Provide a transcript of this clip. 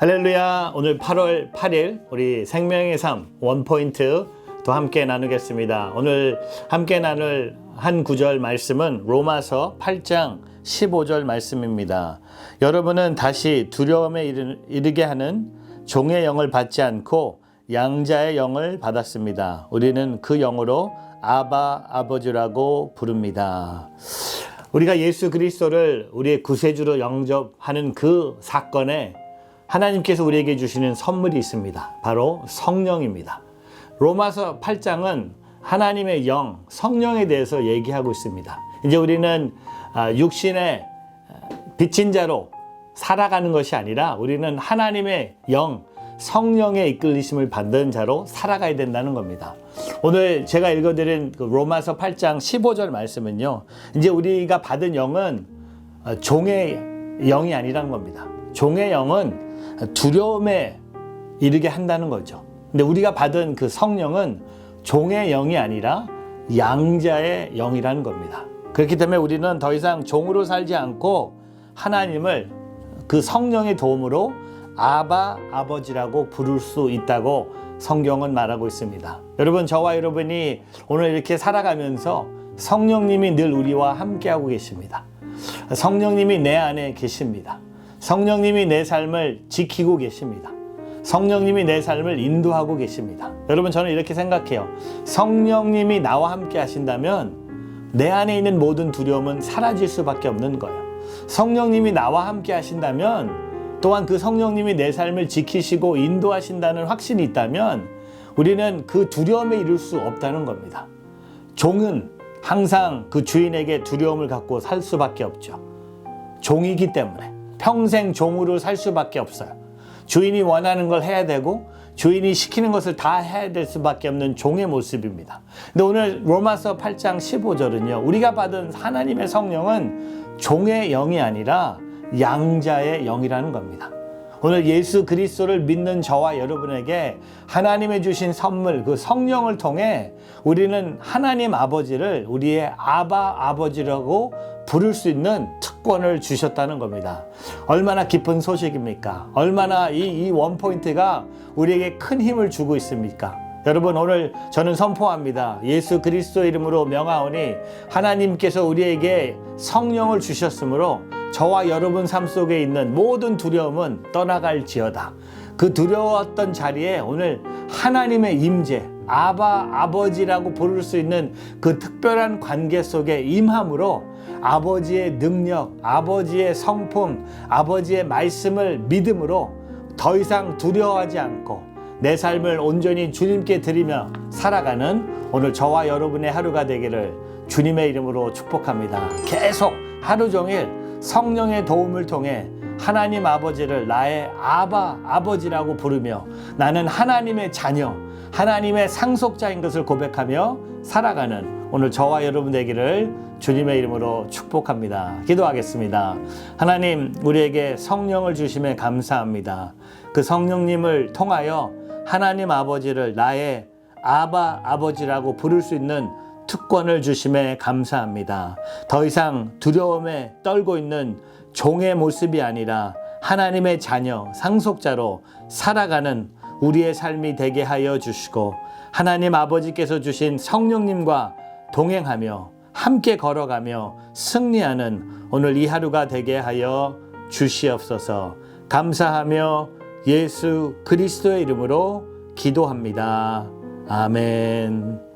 할렐루야. 오늘 8월 8일 우리 생명의 삶 원포인트 또 함께 나누겠습니다. 오늘 함께 나눌 한 구절 말씀은 로마서 8장 15절 말씀입니다. 여러분은 다시 두려움에 이르- 이르게 하는 종의 영을 받지 않고 양자의 영을 받았습니다. 우리는 그 영으로 아바 아버지라고 부릅니다. 우리가 예수 그리스도를 우리의 구세주로 영접하는 그 사건에 하나님께서 우리에게 주시는 선물이 있습니다. 바로 성령입니다. 로마서 8장은 하나님의 영, 성령에 대해서 얘기하고 있습니다. 이제 우리는 아, 육신의 빚진 자로 살아가는 것이 아니라 우리는 하나님의 영, 성령의 이끌리심을 받는 자로 살아가야 된다는 겁니다. 오늘 제가 읽어드린 그 로마서 8장 15절 말씀은요. 이제 우리가 받은 영은 어, 종의 영이 아니라는 겁니다. 종의 영은 두려움에 이르게 한다는 거죠. 근데 우리가 받은 그 성령은 종의 영이 아니라 양자의 영이라는 겁니다. 그렇기 때문에 우리는 더 이상 종으로 살지 않고 하나님을 그 성령의 도움으로 아바 아버지라고 부를 수 있다고 성경은 말하고 있습니다. 여러분 저와 여러분이 오늘 이렇게 살아가면서 성령님이 늘 우리와 함께하고 계십니다. 성령님이 내 안에 계십니다. 성령님이 내 삶을 지키고 계십니다. 성령님이 내 삶을 인도하고 계십니다. 여러분 저는 이렇게 생각해요. 성령님이 나와 함께 하신다면 내 안에 있는 모든 두려움은 사라질 수밖에 없는 거예요. 성령님이 나와 함께 하신다면 또한 그 성령님이 내 삶을 지키시고 인도하신다는 확신이 있다면 우리는 그 두려움에 이를 수 없다는 겁니다. 종은 항상 그 주인에게 두려움을 갖고 살 수밖에 없죠. 종이기 때문에 평생 종으로 살 수밖에 없어요. 주인이 원하는 걸 해야 되고 주인이 시키는 것을 다 해야 될 수밖에 없는 종의 모습입니다. 근데 오늘 로마서 8장 15절은요. 우리가 받은 하나님의 성령은 종의 영이 아니라 양자의 영이라는 겁니다. 오늘 예수 그리스도를 믿는 저와 여러분에게 하나님의 주신 선물 그 성령을 통해 우리는 하나님 아버지를 우리의 아바 아버지라고 부를 수 있는 특 권을 주셨다는 겁니다. 얼마나 기쁜 소식입니까? 얼마나 이, 이 원포인트가 우리에게 큰 힘을 주고 있습니까? 여러분 오늘 저는 선포합니다. 예수 그리스도 이름으로 명하오니 하나님께서 우리에게 성령을 주셨으므로 저와 여러분 삶 속에 있는 모든 두려움은 떠나갈지어다. 그 두려웠던 자리에 오늘 하나님의 임재, 아바 아버지라고 부를 수 있는 그 특별한 관계 속에 임함으로 아버지의 능력, 아버지의 성품, 아버지의 말씀을 믿음으로 더 이상 두려워하지 않고 내 삶을 온전히 주님께 드리며 살아가는 오늘 저와 여러분의 하루가 되기를 주님의 이름으로 축복합니다. 계속 하루 종일 성령의 도움을 통해 하나님 아버지를 나의 아바 아버지라고 부르며 나는 하나님의 자녀, 하나님의 상속자인 것을 고백하며 살아가는 오늘 저와 여러분 되기를 주님의 이름으로 축복합니다. 기도하겠습니다. 하나님, 우리에게 성령을 주심에 감사합니다. 그 성령님을 통하여 하나님 아버지를 나의 아바 아버지라고 부를 수 있는 특권을 주심에 감사합니다. 더 이상 두려움에 떨고 있는 종의 모습이 아니라 하나님의 자녀, 상속자로 살아가는 우리의 삶이 되게 하여 주시고 하나님 아버지께서 주신 성령님과 동행하며 함께 걸어가며 승리하는 오늘 이 하루가 되게 하여 주시옵소서 감사하며 예수 그리스도의 이름으로 기도합니다. 아멘.